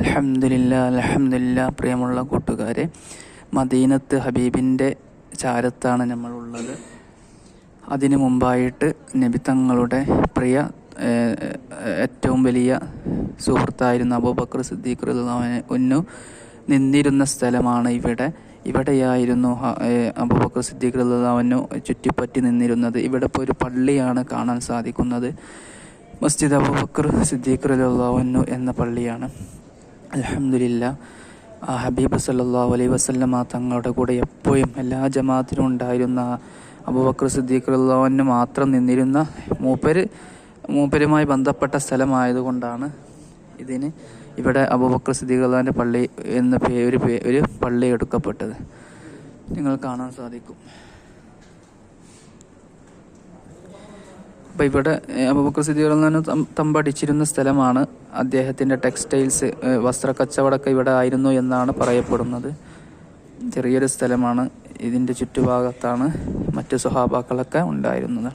അലഹമില്ല അലഹമില്ല പ്രിയമുള്ള കൂട്ടുകാരെ മദീനത്ത് ഹബീബിന്റെ ചാരത്താണ് നമ്മളുള്ളത്. അതിനു മുമ്പായിട്ട് നബിത്തങ്ങളുടെ പ്രിയ ഏറ്റവും വലിയ സുഹൃത്തായിരുന്ന അബൂബക്കർ സിദ്ദീഖ് ഒന്നു നിന്നിരുന്ന സ്ഥലമാണ് ഇവിടെ. ഇവിടെയായിരുന്നു അബൂബക്കർ സിദ്ദീഖ് റളിയല്ലാഹു ചുറ്റിപ്പറ്റി നിന്നിരുന്നത്. ഇവിടെ ഇപ്പോൾ ഒരു പള്ളിയാണ് കാണാൻ സാധിക്കുന്നത്. മസ്ജിദ് അബൂബക്കർ സിദ്ദീഖ് റളിയല്ലാഹു എന്ന പള്ളിയാണ്. അലഹമില്ല ആ ഹബീബ് സല്ലാ അലൈ വസല്ലമ തങ്ങളുടെ കൂടെ എപ്പോഴും എല്ലാ ജമാഅത്തിനും ഉണ്ടായിരുന്ന അബൂബക്കർ സിദ്ദീഖ് മാത്രം നിന്നിരുന്ന മൂപ്പര് മൂപ്പരുമായി ബന്ധപ്പെട്ട സ്ഥലമായതുകൊണ്ടാണ് ഇതിന് ഇവിടെ അബൂബക്കർ സിദ്ദീഖ് പള്ളി എന്ന പേര് ഒരു പേ ഒരു പള്ളി എടുക്കപ്പെട്ടത്. നിങ്ങൾ കാണാൻ സാധിക്കും. അപ്പോൾ ഇവിടെ അബൂബക്കർ സിദ്ദീഖ് തമ്പടിച്ചിരുന്ന സ്ഥലമാണ് അദ്ദേഹത്തിന്റെ ടെക്സ്റ്റൈൽസ് വസ്ത്ര കച്ചവടമൊക്കെ ഇവിടെ ആയിരുന്നു എന്നാണ് പറയപ്പെടുന്നത്. ചെറിയൊരു സ്ഥലമാണ് ഇതിന്റെ ചുറ്റുഭാഗത്താണ് മറ്റു സ്വഹാബാക്കളൊക്കെ ഉണ്ടായിരുന്നത്.